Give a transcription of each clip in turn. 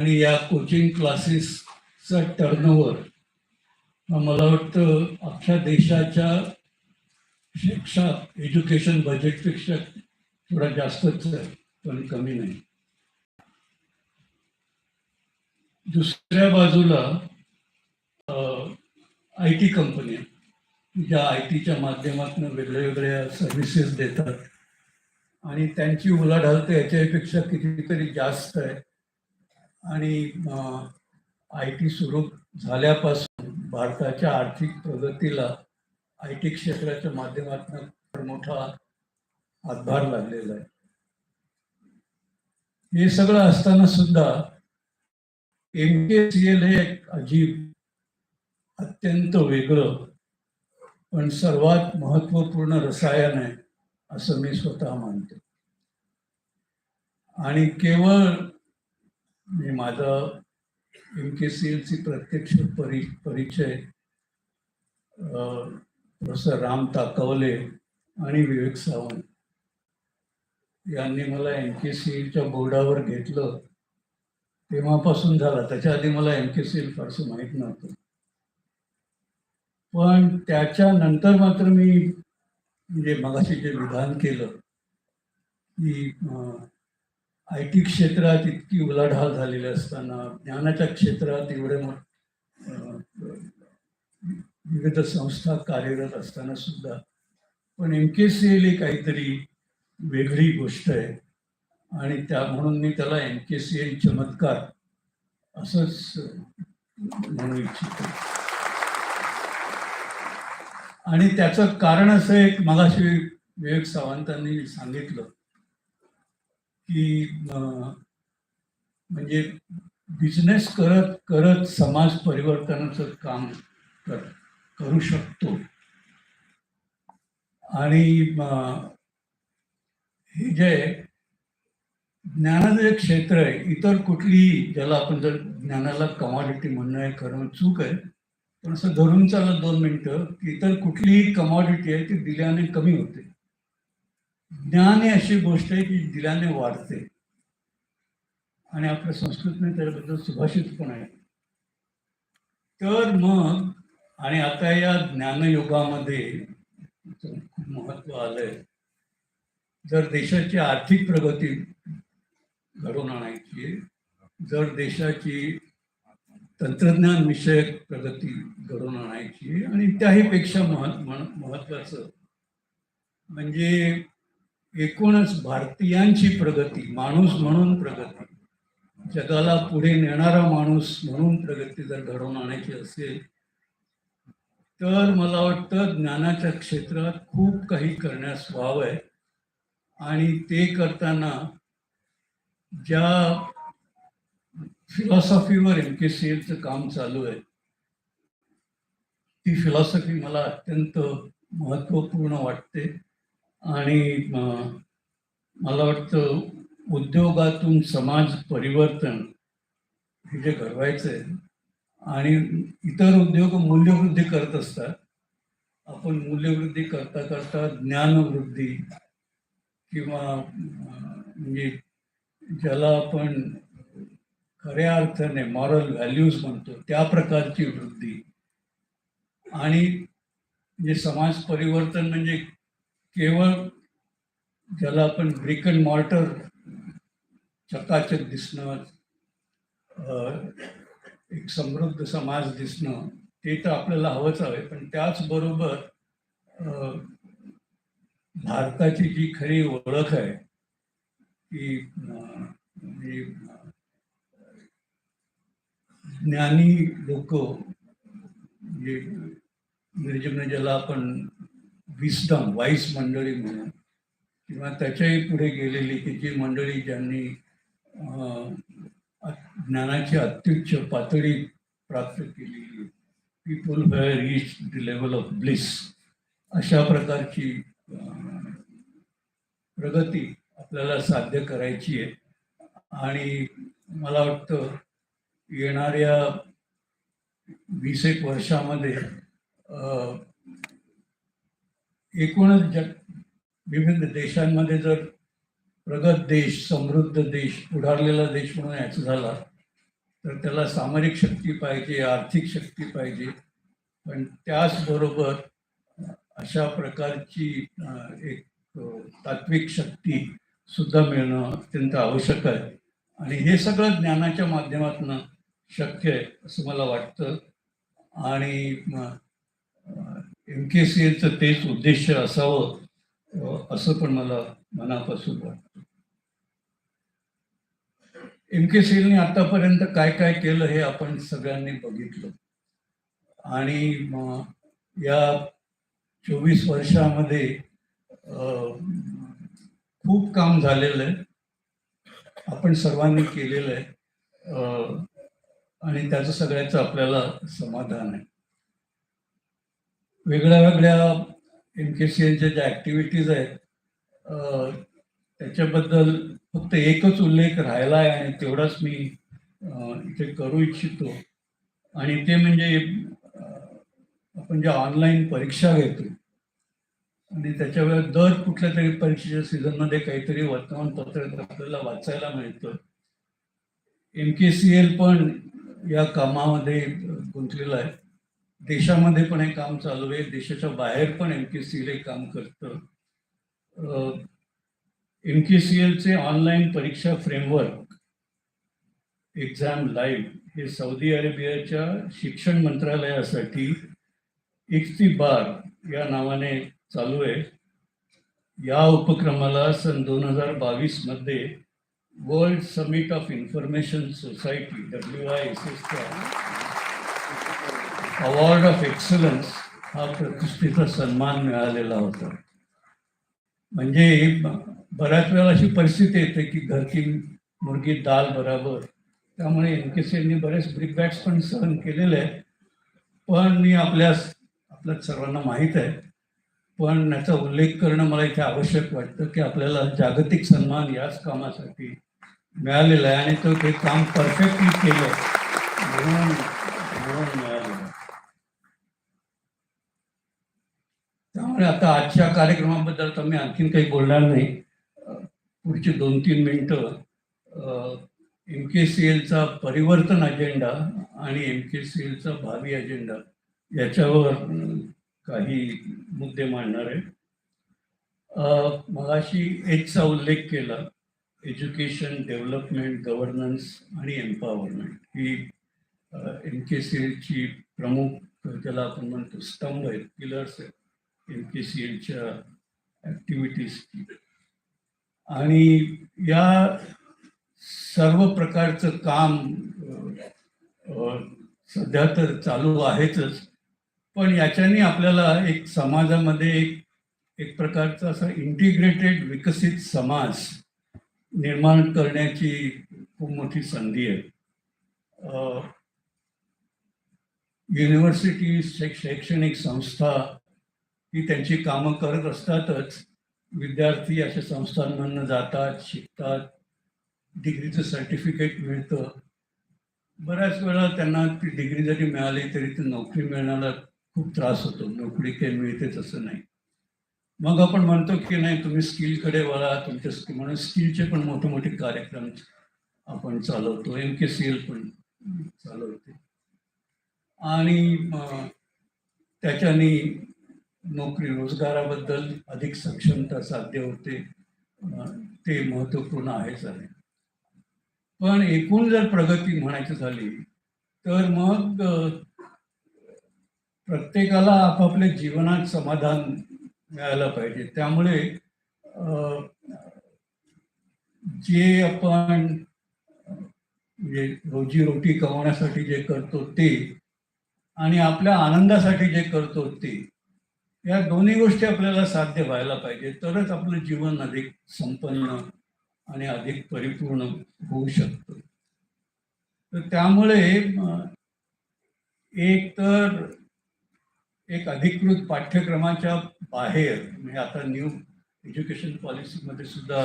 आणि या coaching क्लासेसचा turnover मला वाटतं अख्ख्या देशाच्या शिक्षा एज्युकेशन बजेटपेक्षा थोडा जास्तच आहे पण कमी नाही. दुसऱ्या बाजूला आय टी कंपन्या ज्या आय टीच्या माध्यमातून वेगळ्या वेगळ्या सर्व्हिसेस देतात. आणि त्यांची उलाढाल तर याच्यापेक्षा कितीतरी जास्त आहे. आणि आय टी सुरू झाल्यापासून भारताच्या आर्थिक प्रगतीला आय टी क्षेत्राच्या माध्यमातून मोठा हातभार लागलेला आहे. हे सगळं असताना सुद्धा एम के सी एल हे एक अजीब अत्यंत वेगळं पण सर्वात महत्त्वपूर्ण रसायन आहे असं मी स्वतः मानतो. आणि केवळ मी माझा एम के सी एलची प्रत्यक्ष परि परिचय प्रोफेसर राम ताकवले आणि विवेक सावंत. यांनी मला एम के सी एलच्या बोर्डावर घेतलं. तेव्हापासून झाला. त्याच्या आधी मला एम के सी एल फारसं माहीत नव्हतं. पण त्याच्यानंतर मात्र मी म्हणजे मगाशी जे विधान केलं की आय टी क्षेत्रात इतकी उलाढाल झालेली असताना ज्ञानाच्या क्षेत्रात एवढे विविध संस्था कार्यरत असताना सुद्धा. पण एम के सी एल ही काहीतरी वेगळी गोष्ट आहे. आणि त्या म्हणून मी त्याला एम के सी एल चमत्कार असंच म्हणू इच्छितो. आणि त्याचं कारण असं एक मगाशी विवेक सावंतांनी सांगितलं की म्हणजे बिझनेस करत करत समाज परिवर्तनाचं काम कर करू शकतो. आणि हे जे ज्ञानाचं एक क्षेत्र आहे इतर कुठलीही ज्याला आपण जर ज्ञानाला कमॉडिटी म्हणणं आहे करणं चूक आहे पण असं धरून चालत दोन मिनटं की इतर कुठलीही कमॉडिटी आहे ती दिल्याने कमी होते. ज्ञान ही अशी गोष्ट आहे की दिल्याने वाढते. आणि आपल्या संस्कृतीने त्याच्याबद्दल सुभाषित पण आहे. तर मग आणि आता या ज्ञानयुगामध्ये खूप महत्त्व आलंय. जर देशाची आर्थिक प्रगती घडवून आणायची जर देशाची तंत्रज्ञान विषयक प्रगती घडवून आणायची आणि त्याहीपेक्षा महत्त्व महत्वाचं म्हणजे एकूणच भारतीयांची प्रगती माणूस म्हणून प्रगती. जगाला पुढे नेणारा माणूस म्हणून प्रगती जर घडवून आणायची असेल तर मला वाटतं ज्ञानाच्या क्षेत्रात खूप काही करण्यास व्हावं आहे आणि ते करताना ज्या फिलॉसॉफीवर एम के सी एलचं काम चालू आहे ती फिलॉसॉफी मला अत्यंत महत्त्वपूर्ण वाटते. आणि मला वाटतं उद्योगातून समाज परिवर्तन हे जे घडवायचं आहे आणि इतर उद्योग मूल्यवृद्धी करत असतात आपण मूल्यवृद्धी करता करता ज्ञानवृद्धी किंवा म्हणजे ज्याला आपण खऱ्या अर्थाने मॉरल व्हॅल्यूज म्हणतो त्या प्रकारची वृद्धी. आणि जे समाज परिवर्तन म्हणजे केवळ ज्याला आपण ब्रिक अँड मॉर्टर चकाचक दिसणं एक समृद्ध समाज दिसणं ते तर आपल्याला हवंच हवे. पण त्याचबरोबर भारताची जी खरी ओळख आहे की म्हणजे, ज्ञानी लोक म्हणजे ज्याला आपण विस्डम वाईस मंडळी म्हणून किंवा त्याच्याही पुढे गेलेली की जी मंडळी ज्यांनी ज्ञानाची अत्युच्च पातळी प्राप्त केली people were reach the level of bliss अशा प्रकारची प्रगती आपल्याला साध्य करायची आहे. आणि मला वाटतं येणाऱ्या वीस एक वर्षामध्ये एकूणच जग विविध देशांमध्ये जर प्रगत देश समृद्ध देश पुढारलेला देश म्हणून याचा झाला तर त्याला सामरिक शक्ती पाहिजे आर्थिक शक्ती पाहिजे. पण त्याचबरोबर अशा प्रकारची एक तात्विक शक्ती सुद्धा मिळणं अत्यंत आवश्यक आहे. आणि हे सगळं ज्ञानाच्या माध्यमातून शक्य आहे असं मला वाटतं. आणि एम के सी एचं तेच उद्देश असावं असं पण मला मनापासून वाटतं. एम के सी एलने आतापर्यंत काय काय केलं हे आपण सगळ्यांनी बघितलं. आणि या चोवीस वर्षामध्ये खूप काम झालेलं आहे. आपण सर्वांनी केलेलं आहे. आणि त्याचं सगळ्याचं आपल्याला समाधान आहे. वेगळ्या वेगळ्या एम के सी एलच्या ज्या ॲक्टिव्हिटीज आहेत त्याच्याबद्दल फक्त एकच उल्लेख राहिला आहे आणि तेवढाच मी इथे करू इच्छितो. आणि ते म्हणजे आपण ज्या ऑनलाईन परीक्षा घेतो आणि त्याच्यावर दर कुठल्या तरी परीक्षेच्या सीझनमध्ये काहीतरी वर्तमानपत्र आपल्याला वाचायला मिळतं. एम के सी एल पण या कामामध्ये गुंतलेलं आहे. देशामध्ये पण हे काम चालू आहे. देशाच्या बाहेर पण एम के सी एल हे काम करतं. एम के सी एलचे ऑनलाईन परीक्षा फ्रेमवर्क एक्झाम लाईव्ह हे सौदी अरेबियाच्या शिक्षण मंत्रालयासाठी इफ्ती बार या नावाने चालू आहे. या उपक्रमाला सन दोन हजार बावीसमध्ये world summit of information society W I S एसच्या अवॉर्ड ऑफ एक्सलन्स हा प्रतिष्ठेचा सन्मान मिळालेला होता. म्हणजे बऱ्याच वेळा अशी परिस्थिती येते की घरची मुर्गी दाल बराबर. त्यामुळे एन के सी बरेच ब्रिकबॅट्स पण सहन केलेले आहेत. पण मी आपल्यास आपल्या सर्वांना माहीत आहे. पण याचा उल्लेख करणं मला इथे आवश्यक वाटतं की आपल्याला जागतिक सन्मान याच कामासाठी मिळालेला आहे आणि तो ते काम परफेक्टली केलं म्हणून मिळालेलं आहे. त्यामुळे आता आजच्या कार्यक्रमाबद्दल तर मी आणखीन काही बोलणार नाही. पुढचे पुढची दोन तीन मिनटं एम के सी एलचा परिवर्तन अजेंडा आणि एम के सी एलचा भावी अजेंडा याच्यावर काही मुद्दे मांडणार आहे. मगाशी एचचा उल्लेख केला एज्युकेशन डेव्हलपमेंट गव्हर्नन्स आणि एम्पॉवरमेंट ही एम के सी एलची प्रमुख ज्याला आपण म्हणतो स्तंभ आहेत पिलर्स आहेत. एम के सी एलच्या ॲक्टिव्हिटीजची आणि या सर्व प्रकारचं काम सध्या तर चालू आहेतच. पण याच्याने आपल्याला एक समाजामध्ये एक एक प्रकारचा असा इंटिग्रेटेड विकसित समाज निर्माण करण्याची खूप मोठी संधी आहे. युनिव्हर्सिटी शैक्षणिक संस्था की त्यांची कामं करत असतातच. विद्यार्थी अशा संस्थांमधनं जातात शिकतात. डिग्रीचं सर्टिफिकेट मिळतं. बऱ्याच वेळा त्यांना ती डिग्री जरी मिळाली तरी ती नोकरी मिळण्याला खूप त्रास होतो. नोकरी काही मिळतेच असं नाही. मग आपण म्हणतो की नाही तुम्ही स्किलकडे वळा तुमच्या स्किल म्हणून स्किलचे पण मोठे मोठे कार्यक्रम आपण चालवतो. एम के सी एल पण चालवते. आणि त्याच्याने नोकरी रोजगाराबद्दल अधिक सक्षमता साध्य होते ते महत्त्वपूर्ण आहेच आहे पण एकूण जर प्रगती म्हणायची झाली तर मग प्रत्येकाला आपापल्या जीवनात समाधान मिळायला पाहिजे. त्यामुळे जे आपण म्हणजे रोजीरोटी कमवण्यासाठी जे करतो ते आणि आपल्या आनंदासाठी जे करतो ते या दोन्ही गोष्टी आपल्याला साध्य व्हायला पाहिजे तरच आपलं जीवन अधिक संपन्न आणि अधिक परिपूर्ण होऊ शकतं. तर त्यामुळे एक तर एक अधिकृत पाठ्यक्रमाच्या बाहेर म्हणजे आता न्यू एज्युकेशन पॉलिसीमध्ये सुद्धा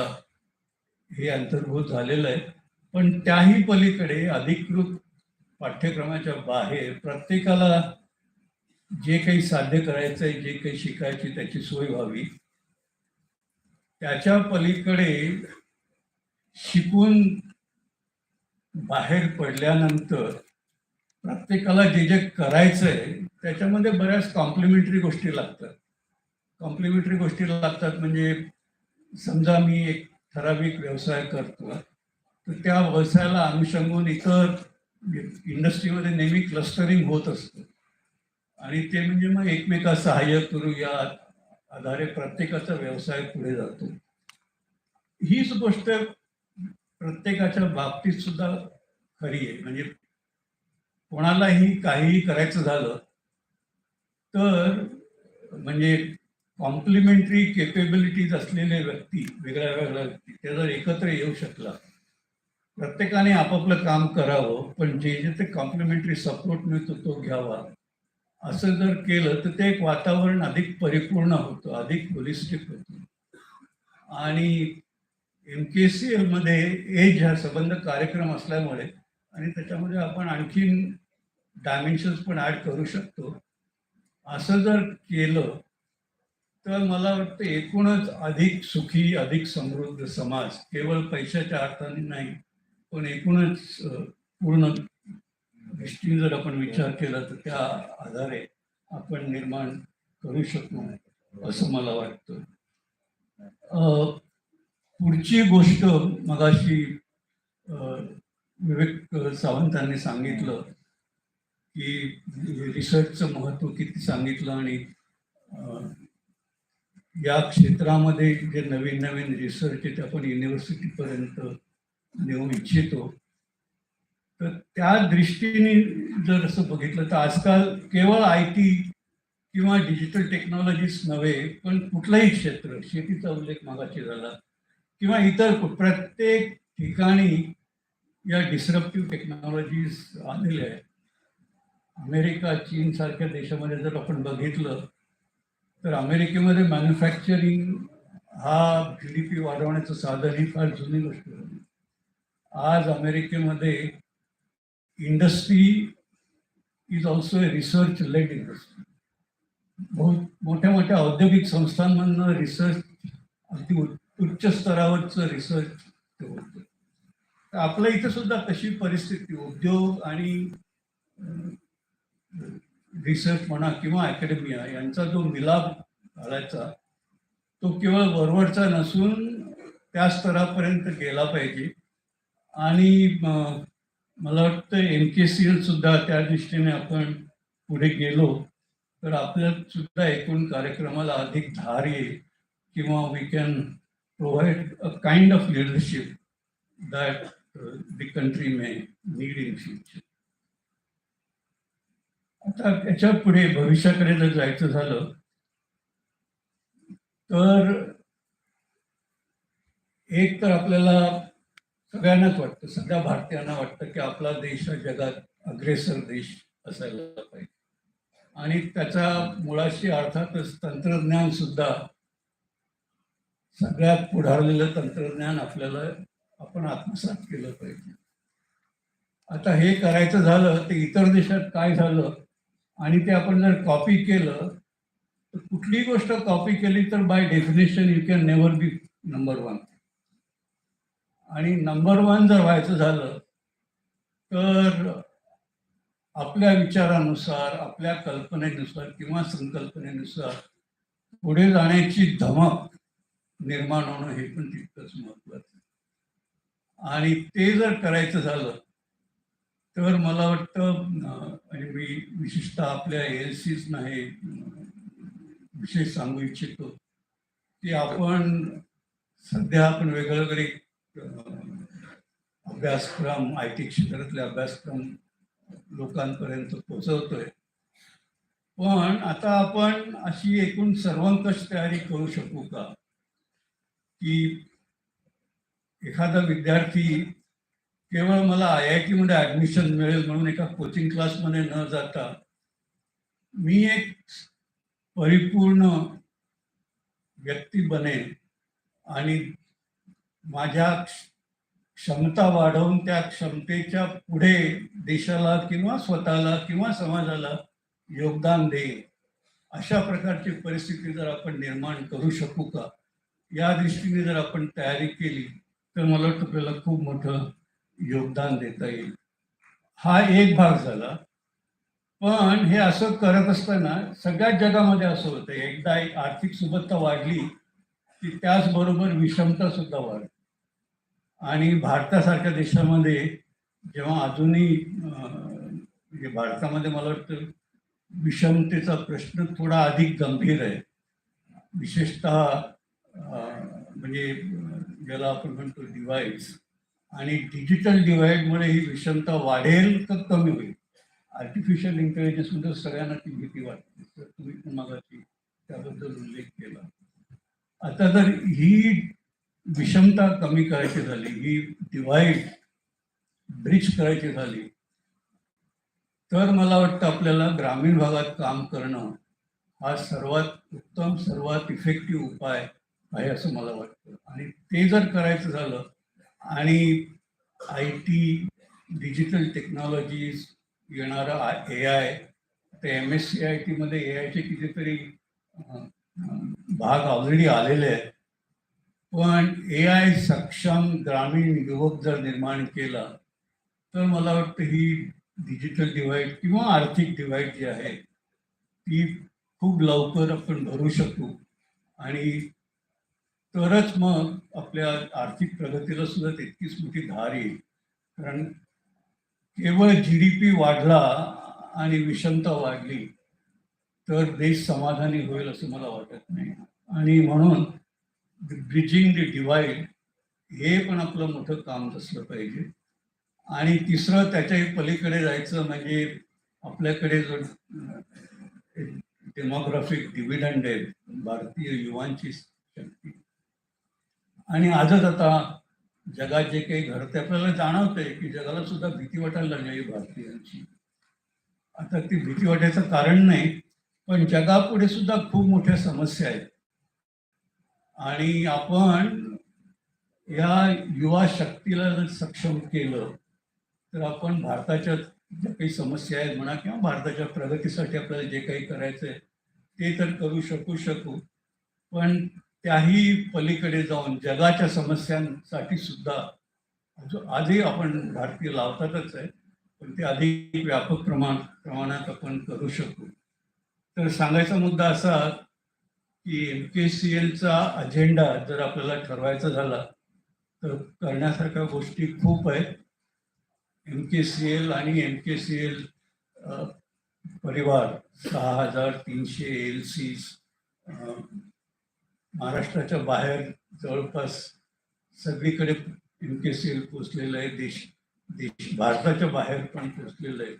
हे अंतर्भूत झालेलं आहे पण त्याही पलीकडे अधिकृत पाठ्यक्रमाच्या बाहेर प्रत्येकाला जे काही साध्य करायचं आहे जे काही शिकायची त्याची सोय व्हावी. त्याच्या पलीकडे शिकून बाहेर पडल्यानंतर प्रत्येकाला जे जे करायचं आहे त्याच्यामध्ये बऱ्याच कॉम्प्लिमेंटरी गोष्टी लागतात. कॉम्प्लिमेंटरी गोष्टी लागतात म्हणजे समजा मी एक ठराविक व्यवसाय करतो तर त्या व्यवसायाला अनुषंगून इतर म्हणजे इंडस्ट्रीमध्ये नेहमी क्लस्टरिंग होत असतं. आणि ते म्हणजे मग एकमेका सहाय्य करू या आधारे प्रत्येकाचा व्यवसाय पुढे जातो. हीच गोष्ट प्रत्येकाच्या बाबतीत सुद्धा खरी आहे. म्हणजे कोणालाही काहीही करायचं झालं तर म्हणजे कॉम्प्लिमेंटरी केपेबिलिटीज असलेले व्यक्ती वेगळ्या वेगळ्या व्यक्ती ते जर एकत्र येऊ शकला प्रत्येकाने आपापलं काम करावं पण जे जे ते कॉम्प्लिमेंटरी सपोर्ट मिळतो तो घ्यावा. असं जर केलं तर ते एक वातावरण अधिक परिपूर्ण होतं अधिक होलिस्टिक होतं. आणि एम के सी एलमध्ये एज हा संबंध कार्यक्रम असल्यामुळे आणि त्याच्यामध्ये आपण आणखीन डायमेन्शन्स पण ॲड करू शकतो. असं जर केलं तर मला वाटतं एकूणच अधिक सुखी अधिक समृद्ध समाज केवळ पैशाच्या अर्थाने नाही पण एकूणच पूर्ण दृष्टीने जर आपण विचार केला तर त्या आधारे आपण निर्माण करू शकतो असं मला वाटतं. पुढची गोष्ट मगाशी विवेक सावंतांनी सांगितलं की रिसर्चचं महत्त्व किती सांगितलं आणि या क्षेत्रामध्ये जे नवीन नवीन रिसर्च आहे ते आपण युनिव्हर्सिटीपर्यंत नेऊ इच्छितो. तर त्या दृष्टीने जर असं बघितलं तर आजकाल केवळ आय टी किंवा डिजिटल टेक्नॉलॉजीच नव्हे पण कुठलंही क्षेत्र शेतीचा उल्लेख मागाशी झाला किंवा इतर प्रत्येक ठिकाणी या डिसरप्टिव्ह टेक्नॉलॉजीज आलेल्या आहेत. अमेरिका चीन सारख्या देशामध्ये जर आपण बघितलं तर अमेरिकेमध्ये मॅन्युफॅक्चरिंग हा जी डी पी वाढवण्याचं साधन ही फार जुनी गोष्ट आज अमेरिकेमध्ये industry is also a research led industry बहुत मोठ्या मोठ्या औद्योगिक संस्थांमधनं रिसर्च अगदी उच्च- उच्च स्तरावरचं रिसर्च होतं. तर आपल्या इथं सुद्धा तशी परिस्थिती उद्योग आणि रिसर्च म्हणा किंवा अकॅडमिया यांचा जो मिलाप घालायचा तो केवळ वरवरचा नसून त्या स्तरापर्यंत गेला पाहिजे. आणि मला वाटतं एम के सी एल सुद्धा त्या दृष्टीने आपण पुढे गेलो तर आपल्या सुद्धा एकूण कार्यक्रमाला अधिक धार येईल किंवा we can provide a kind of leadership that the country may need in future आता याच्यापुढे भविष्याकडे जर जायचं झालं तर एक तर आपल्याला सगळ्यांनाच वाटतं सगळ्या भारतीयांना वाटतं की आपला देश हा जगात अग्रेसर देश असायला पाहिजे. आणि त्याचा मुळाशी अर्थातच तंत्रज्ञान सुद्धा सगळ्यात पुढारलेलं तंत्रज्ञान आपल्याला आपण आत्मसात केलं पाहिजे. आता हे करायचं झालं तर इतर देशात काय झालं आणि ते आपण जर कॉपी केलं तर कुठलीही गोष्ट कॉपी केली तर by definition you can never be number one आणि नंबर वन जर व्हायचं झालं तर आपल्या विचारानुसार आपल्या कल्पनेनुसार किंवा संकल्पनेनुसार पुढे जाण्याची धमक निर्माण होणं हे पण तितकंच महत्वाचं आणि ते जर करायचं झालं तर मला वाटतं म्हणजे मी विशेषतः आपल्या एल सीच नाही विशेष सांगू इच्छितो की आपण सध्या आपण वेगळं वेगळे अभ्यासक्रम आय टी क्षेत्रातले अभ्यासक्रम लोकांपर्यंत पोचवतोय पण आता आपण अशी एकूण सर्वंकष तयारी करू शकू का? की एखादा विद्यार्थी केवळ मला आय आय टीमध्ये ॲडमिशन मिळेल म्हणून एका कोचिंग क्लासमध्ये न जाता मी एक परिपूर्ण व्यक्ती बनेन आणि माझ्या क्षमता वाढवून त्या क्षमतेच्या पुढे देशाला किंवा स्वतःला किंवा समाजाला योगदान देईल. अशा प्रकारची परिस्थिती जर आपण निर्माण करू शकू का? या दृष्टीने जर आपण तयारी केली तर मला वाटतं आपल्याला खूप मोठं योगदान देता येईल. हा एक भाग झाला. पण हे असं करत असताना सगळ्याच जगामध्ये असं होतं. एकदा एक आर्थिक सुबत्ता वाढली की त्याचबरोबर विषमता सुद्धा वाढते. आणि भारतासारख्या देशामध्ये जेव्हा अजूनही म्हणजे भारतामध्ये मला वाटतं विषमतेचा प्रश्न थोडा अधिक गंभीर आहे. विशेषतः म्हणजे ज्याला आपण म्हणतो डिवाइड्स आणि डिजिटल डिवाइडमुळे ही विषमता वाढेल तर कमी होईल? आर्टिफिशियल इंटेलिजन्समध्ये सगळ्यांना ती भीती वाटते. तर तुम्ही पण मला त्याबद्दल उल्लेख केला. आता जर ही विषमता कमी करायची झाली ही डिवाइड ब्रिज करायची झाली तर मला वाटतं आपल्याला ग्रामीण भागात काम करणं हा सर्वात उत्तम सर्वात इफेक्टिव्ह उपाय आहे असं मला वाटतं. आणि ते जर करायचं झालं आणि आय टी डिजिटल टेक्नॉलॉजीज येणारा ए आय ते एम एस सी आय टीमध्ये ए आयचे कितीतरी भाग ऑलरेडी आलेले आहेत. पण ए आय सक्षम ग्रामीण युवक जर निर्माण केला तर मला वाटतं ही डिजिटल डिवाईड किंवा आर्थिक डिवाईड जी आहे ती खूप लवकर आपण भरू शकू. आणि तरच मग आपल्या आर्थिक प्रगतीला सुद्धा तितकीच मोठी धार येईल. कारण केवळ जी डी पी वाढला आणि विषमता वाढली तर देश समाधानी होईल असं मला वाटत नाही. आणि म्हणून ब्रिजिंग द डिवाईड हे पण आपलं मोठं काम असलं पाहिजे. आणि तिसरं त्याच्याही पलीकडे जायचं म्हणजे आपल्याकडे जो डेमोग्राफिक डिव्हिडंड आहे भारतीय युवांची शक्ती. आणि आजच आता जगात जे काही घडते आपल्याला जाणवतंय की जगाला सुद्धा भीती वाटायला लागली आहे भारतीयांची. आता ती भीती वाटायचं कारण नाही पण जगापुढे सुद्धा खूप मोठ्या समस्या आहेत. आणि आपण या युवा शक्तीला जर सक्षम केलं तर आपण भारताच्या ज्या काही समस्या आहेत म्हणा किंवा भारताच्या प्रगतीसाठी आपल्याला जे काही करायचं आहे ते तर करू शकू शकू. पण त्याही पलीकडे जाऊन जगाच्या समस्यांसाठी सुद्धा जो आधी आपण भारतीय लावतातच आहे पण ते अधिक व्यापक प्रमाण प्रमाणात आपण करू शकू. तर सांगायचा मुद्दा असा की एम के सी एलचा अजेंडा जर आपल्याला ठरवायचा झाला तर करण्यासारख्या गोष्टी खूप आहेत. एम के सी एल आणि एम के सी एल परिवार सहा हजार तीनशे एल सीज महाराष्ट्राच्या बाहेर जवळपास सगळीकडे एम के सी एल पोचलेलं आहे. देश देश भारताच्या बाहेर पण पोचलेलं आहे.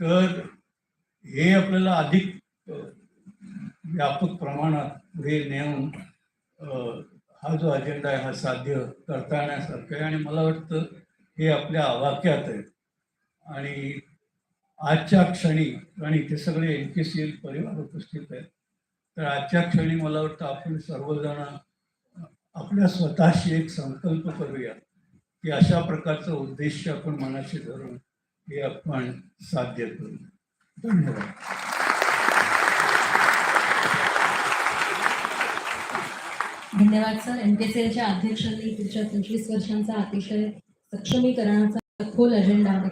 तर हे आपल्याला अधिक व्यापक प्रमाणात पुढे नेऊन हा जो अजेंडा आहे हा साध्य करता येण्यासारखं आहे. आणि मला वाटतं हे आपल्या आवाक्यात आहे. आणि आजच्या क्षणी आणि इथे सगळे एन के सी एल परिवार उपस्थित आहेत तर आजच्या क्षणी मला वाटतं आपण सर्वजण आपल्या स्वतःशी एक संकल्प करूया की अशा प्रकारचा उद्देश आपण मनाशी धरून हे आपण साध्य करू. धन्यवाद. धन्यवाद सर एम के सी एलच्या अध्यक्षांनी पुढच्या पंचवीस वर्षांचा अतिशय सक्षमीकरणाचा सखोल अजेंडा एका